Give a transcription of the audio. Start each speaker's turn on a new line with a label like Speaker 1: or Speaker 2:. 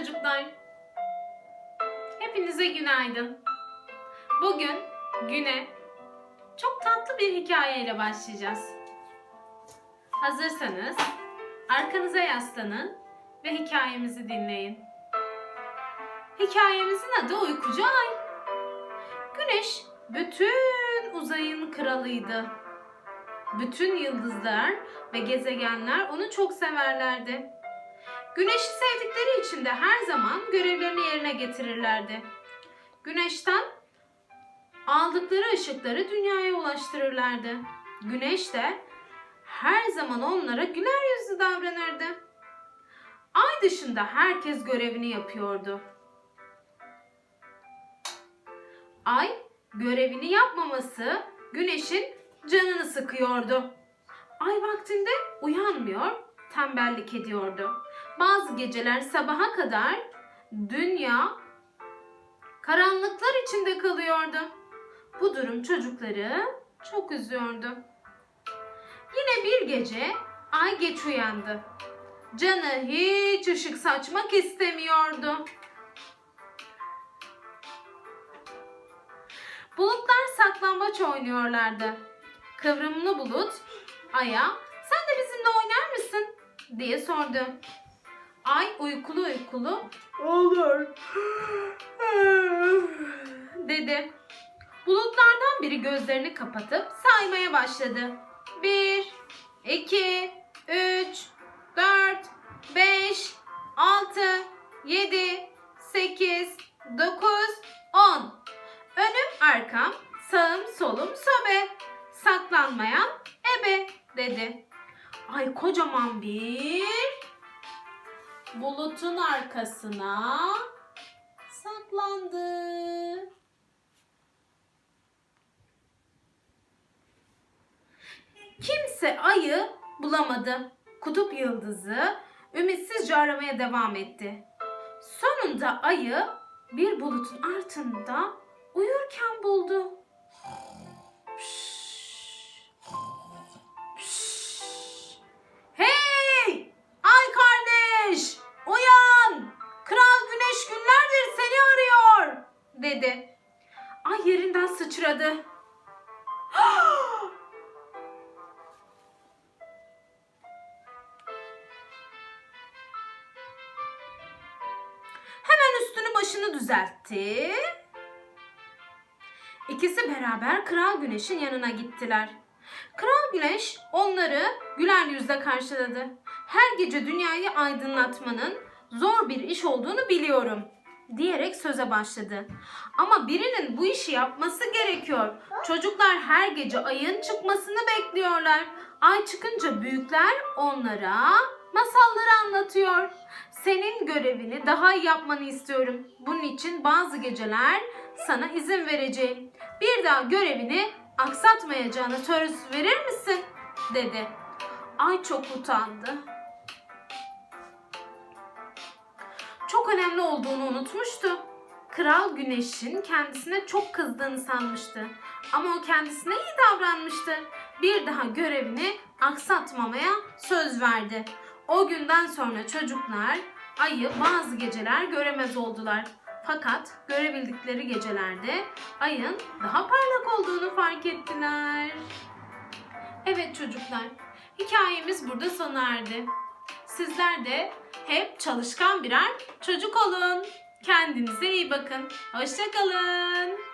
Speaker 1: çocuklar. Hepinize günaydın. Bugün güne çok tatlı bir hikayeyle başlayacağız. Hazırsanız arkanıza yaslanın ve hikayemizi dinleyin. Hikayemizin adı Uykucu Ay. Güneş bütün uzayın kralıydı. Bütün yıldızlar ve gezegenler onu çok severlerdi. Güneşi sevdikleri için de her zaman görevlerini yerine getirirlerdi. Güneşten aldıkları ışıkları dünyaya ulaştırırlardı. Güneş de her zaman onlara güler yüzlü davranırdı. Ay dışında herkes görevini yapıyordu. Ay görevini yapmaması güneşin canını sıkıyordu. Ay vaktinde uyanmıyor, tembellik ediyordu. Bazı geceler sabaha kadar dünya karanlıklar içinde kalıyordu. Bu durum çocukları çok üzüyordu. Yine bir gece ay geç uyandı. Canı hiç ışık saçmak istemiyordu. Bulutlar saklambaç oynuyorlardı. Kıvrımlı bulut Ay'a sen de bizimle oynar mısın diye sordu. Ay uykulu uykulu
Speaker 2: Olur.
Speaker 1: dedi. Bulutlardan biri gözlerini kapatıp saymaya başladı. 1, 2, 3, 4, 5, 6, 7, 8, 9, 10. Önüm arkam, sağım solum sobe. Saklanmayan ebe dedi. Ay kocaman bir bulutun arkasına saklandı. Kimse ayı bulamadı. Kutup yıldızı ümitsizce aramaya devam etti. Sonunda ayı bir bulutun altında uyurken buldu. Hey! Dedi. Ay yerinden sıçradı. Hemen üstünü başını düzeltti. İkisi beraber Kral Güneş'in yanına gittiler. Kral Güneş onları güler yüzle karşıladı. Her gece dünyayı aydınlatmanın zor bir iş olduğunu biliyorum diyerek söze başladı. Ama birinin bu işi yapması gerekiyor. Çocuklar her gece ayın çıkmasını bekliyorlar. Ay çıkınca büyükler onlara masalları anlatıyor. Senin görevini daha iyi yapmanı istiyorum. Bunun için bazı geceler sana izin vereceğim. Bir daha görevini aksatmayacağına söz verir misin? dedi. Ay çok utandı. Önemli olduğunu unutmuştu. Kral Güneş'in kendisine çok kızdığını sanmıştı. Ama o kendisine iyi davranmıştı. Bir daha görevini aksatmamaya söz verdi. O günden sonra çocuklar ayı bazı geceler göremez oldular. Fakat görebildikleri gecelerde ayın daha parlak olduğunu fark ettiler. Evet çocuklar, hikayemiz burada sona erdi. Sizler de hep çalışkan birer çocuk olun. Kendinize iyi bakın. Hoşçakalın.